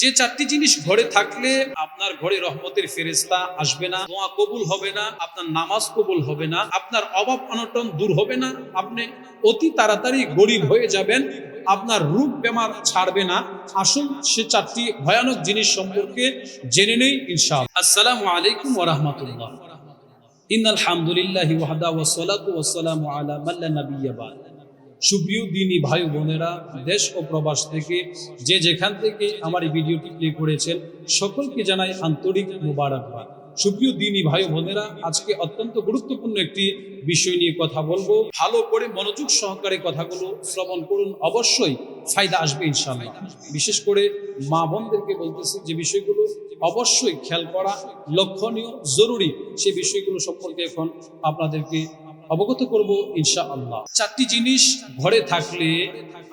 যে চারটি জিনিস ঘরে থাকলে আপনার ঘরে রহমতের ফেরেস্তা আসবে না, দোয়া কবুল হবে না, আপনার নামাজ কবুল হবে না, আপনার অভাব অনটন দূর হবে না, আপনি অতি তাড়াতাড়ি গরিব হয়ে যাবেন, আপনার রূপ বেমার ছাড়বে না। আসুন সে চারটি ভয়ানক জিনিস সম্পর্কে জেনে নেই, ইনশাআল্লাহ। আসসালামু আলাইকুম ওয়া রাহমাতুল্লাহ। ইন্নাল হামদুলিল্লাহি ওয়াহদা আলা মান লা নাবিয়্যা সুপ্রিয় দিনী ভাই বোনেরা, দেশ ও প্রবাস থেকে যে যেখান থেকে আমার এই ভিডিওটি প্লে করেছেন, সকলকে জানাই আন্তরিক মুবারকবাদ। সুপ্রিয় দিনী ভাই বোনেরা, আজকে অত্যন্ত গুরুত্বপূর্ণ একটি বিষয় নিয়ে কথা বলব। ভালো করে মনোযোগ সহকারে কথাগুলো শ্রবণ করুন, অবশ্যই ফায়দা আসবে ইনশাআল্লাহ। বিশেষ করে মা বোনদেরকে বলতেছি যে বিষয়গুলো অবশ্যই খেয়াল করা, লক্ষণীয়, জরুরি সেই বিষয়গুলো সম্পর্কে এখন আপনাদেরকে অবগত করব ইনশা আল্লাহ চারটি জিনিস ঘরে থাকলে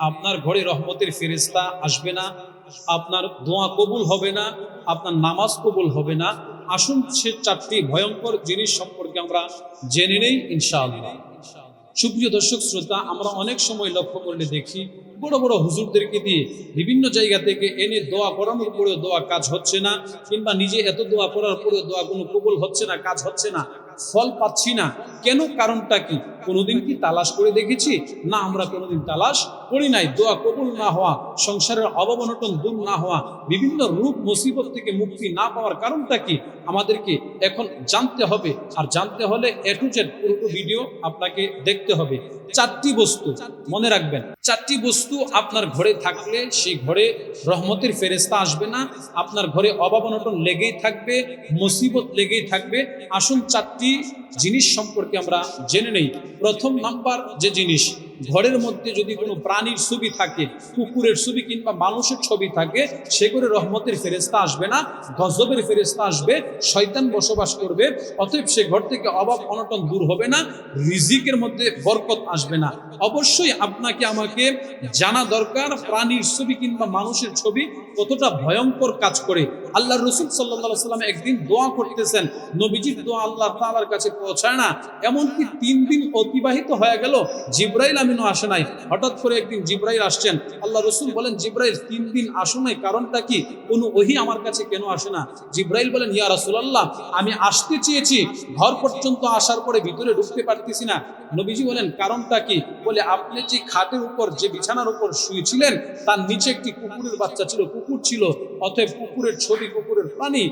আপনার ঘরে রহমতের ফেরেস্তা আসবে না, আপনার দোয়া কবুল হবে না, আপনার নামাজ কবুল হবে না। আসুন সে চারটি ভয়ঙ্কর জিনিস সম্পর্কে আমরা জেনে নেই ইনশাআল্লাহ। সুপ্রিয় দর্শক, শ্রোতা, আমরা অনেক সময় লক্ষ্য করলে দেখি বড় বড় হুজুরদেরকে দিয়ে বিভিন্ন জায়গা থেকে এনে দোয়া করানোর পরেও দোয়া কাজ হচ্ছে না, কিংবা নিজে এত দোয়া করার পরেও দোয়া কোনো কবুল হচ্ছে না, কাজ হচ্ছে না। ফল পাচ্ছি না। কেন কারণটা কি? কোনোদিন কি তালাশ করে দেখেছি? না, আমরা কোনোদিন তালাশ করি নাই। দোয়া কবুল না হওয়া, সংসারের অভাব অনটন দূর না হওয়া, বিভিন্ন রূপ মুসিবত থেকে মুক্তি না পাওয়ার কারণটা কি? আমাদেরকে এখন জানতে হবে। আর জানতে হলে এ জেড পুরো ভিডিও আপনাকে দেখতে হবে। চারটি বস্তু মনে রাখবেন। চারটি বস্তু আপনার ঘরে থাকলে সেই ঘরে রহমতের ফেরেস্তা আসবে না। আপনার ঘরে অভাব অনটন লেগেই থাকবে, মুসিবত লেগেই থাকবে। আসুন চারটি জিনিস সম্পর্কে আমরা জেনে নেই। প্রথম নাম্বার যে জিনিস ঘরের মধ্যে যদি কোনো প্রাণীর ছবি থাকে, কুকুরের ছবি কিংবা মানুষের ছবি থাকে, সে করে রহমতের ফেরেস্তা আসবে না, গজবের ফেরেস্তা আসবে, শয়তান বসবাস করবে, অতএব সে ঘর থেকে অভাব, অনটন দূর হবে না, রিজিকের মধ্যে বরকত আসবে না। অবশ্যই আপনাকে আমাকে জানা দরকার, প্রাণীর ছবি কিংবা মানুষের ছবি কতটা ভয়ঙ্কর কাজ করে। আল্লাহ রসুল সাল্লাহ সাল্লাম একদিন দোয়া করতেছেন, নবীজির দোয়া আল্লাহ তালার কাছে পৌঁছায় না, এমনকি তিন দিন অতিবাহিত হয়ে গেল, জিব্রাইল আমিনও আসে নাই? হঠাৎ করে একদিন জিব্রাইল আসছেন। আল্লাহ রসুল বলেন, জিব্রাইল, তিন দিন আসো নাই, কারণটা কি? কোনো ওহি আমার কাছে কেন আসে না? জিব্রাইল বলেন, ইয়া রাসূলুল্লাহ, আমি আসতে চেয়েছি, ঘর পর্যন্ত আসার পরে ভিতরে ঢুকতে পারতেছি না। নবীজি বলেন, কারণটা কি? বলে, আপনি যে খাটের উপর, যে বিছানার উপর শুয়েছিলেন, তার নিচে একটি কুকুরের বাচ্চা ছিল, কুকুর ছিল, অতএব কুকুরের ছবি, কুকুরের প্রাণী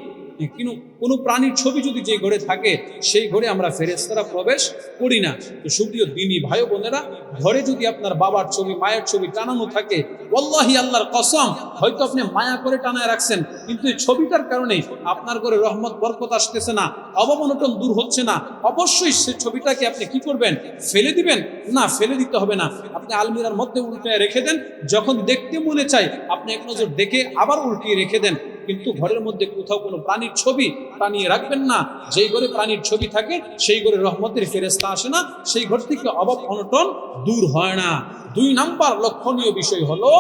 কিন্তু কোনো প্রাণীর ছবি যদি যে ঘরে থাকে, সেই ঘরে আমরা ফেরেস্তারা প্রবেশ করি না। তো সুপ্রিয় দিনী ভাই বোনেরা, ঘরে যদি আপনার বাবার ছবি, মায়ের ছবি টানানো থাকে ওল্লাহি আল্লাহর কসম, হয়তো আপনি মায়া করে টানায় রাখছেন, কিন্তু এই ছবিটার কারণে আপনার ঘরে রহমত, বরকত আসতেছে না অবমনটন দূর হচ্ছে না। অবশ্যই সে ছবিটাকে আপনি কি করবেন? ফেলে দিবেন? না, ফেলে দিতে হবে না। আপনি আলমিরার মধ্যে উল্টে রেখে দেন। যখন দেখতে মনে চায়, আপনি এক নজর দেখে আবার উল্টিয়ে রেখে দেন। কিন্তু ঘরের মধ্যে কোথাও কোনো প্রাণীর ছবি টানিয়ে রাখবেন না। যেই ঘরে প্রাণীর ছবি থাকে, সেই ঘরে রহমতের ফেরেস্তা আসে না। সেই ঘর থেকে অভাব অনটন দূর হয় না। দুই নাম্বার লক্ষণীয় বিষয় হলো,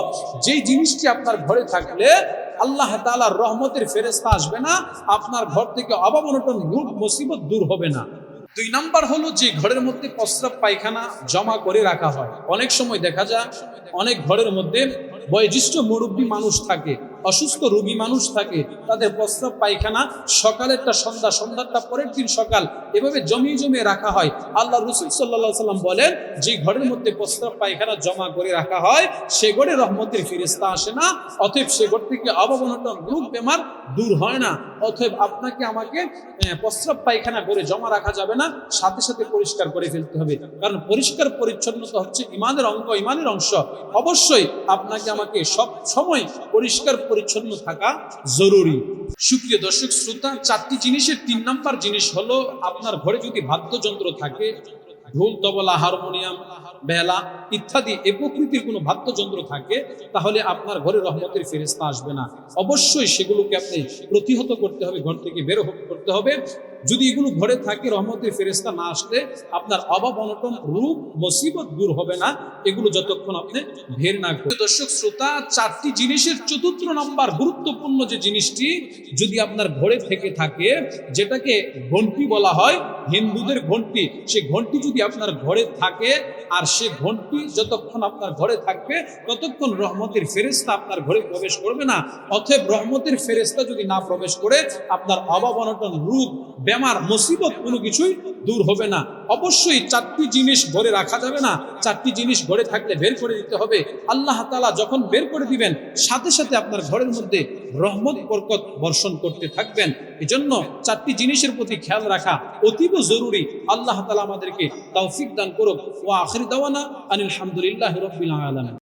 যেই জিনিসটি আপনার ঘরে থাকলে আল্লাহ তালার রহমতের ফেরেস্তা আসবে না, আপনার ঘর থেকে অভাব অনটন মুসিবত দূর হবে না। দুই নাম্বার হলো, যে ঘরের মধ্যে প্রস্রাব পায়খানা জমা করে রাখা হয়। অনেক সময় দেখা যায়, অনেক ঘরের মধ্যে বয়োজ্যেষ্ঠ মুরব্বী মানুষ থাকে। অসুস্থ রোগী মানুষ থাকে, তাদের প্রস্রাব পায়খানা সকালেরটা সন্ধ্যা সন্ধ্যাটা পরের দিন সকাল, এভাবে জমিয়ে জমিয়ে রাখা হয়। আল্লাহ রসুল সাল্লাহ সাল্লাম বলেন, যে ঘরের মধ্যে প্রস্রাব পায়খানা জমা করে রাখা হয়, সে ঘরে রহমতের ফিরিস্তা আসে না, অতএব সে ঘর থেকে অবমানটন রোগ বেমার দূর হয় না। অতএব আপনাকে আমাকে প্রস্রাব পায়খানা করে জমা রাখা যাবে না, সাথে সাথে পরিষ্কার করে ফেলতে হবে। কারণ পরিষ্কার পরিচ্ছন্নতা হচ্ছে ইমানের অঙ্গ, ইমানের অংশ। অবশ্যই আপনাকে আমাকে সব সময় পরিষ্কার পরিচ্ছন্ন থাকা জরুরি। সুপ্রিয় দর্শক, শ্রোতা, চারটি জিনিসের তিন নাম্বার জিনিস হলো, আপনার ঘরে যদি বাদ্যযন্ত্র থাকে ঢোল তবলা, হারমোনিয়াম বেলা ইত্যাদি এ প্রকৃতির কোনো বাদ্যযন্ত্র থাকে, তাহলে আপনার ঘরে রহমতের ফেরেস্তা আসবে না। অবশ্যই সেগুলোকে আপনি প্রতিহত করতে হবে, ঘর থেকে বের করতে হবে। যদি এগুলো ঘরে থাকে রহমতের ফেরেস্তা না আসলে আপনার অভাব, অনটন, রূপ, মুসিবত দূর হবে না। এগুলো যতক্ষণ আপনি ভের না করবেন দর্শক, শ্রোতা, চারটি জিনিসের চতুর্থ নম্বর গুরুত্বপূর্ণ যে জিনিসটি যদি আপনার ঘরে থেকে থাকে, যেটাকে ঘন্টি বলা হয়, হিন্দুদের ঘন্টি, সে ঘন্টি যদি আপনার ঘরে থাকে, আর সে ঘন্টি যতক্ষণ আপনার ঘরে থাকবে, ততক্ষণ রহমতের ফেরেস্তা আপনার ঘরে প্রবেশ করবে না। অতএব রহমতের ফেরেস্তা যদি না প্রবেশ করে, আপনার অভাব, অনটন, রূপ বেমার, মুসিবত কোনো কিছুই দূর হবে না। অবশ্যই চারটি জিনিস ঘরে রাখা যাবে না। চারটি জিনিস ঘরে থাকলে বের করে দিতে হবে। আল্লাহ তাআলা যখন বের করে দিবেন, সাথে সাথে আপনার ঘরের মধ্যে রহমত, বরকত বর্ষণ করতে থাকবেন। এজন্য চারটি জিনিসের প্রতি খেয়াল রাখা অতীব জরুরি। আল্লাহ তাআলা আমাদেরকে তৌফিক দান করুক। ও আখির দাওয়ানা আনিল হামদুলিল্লাহি রাব্বিল আলামিন।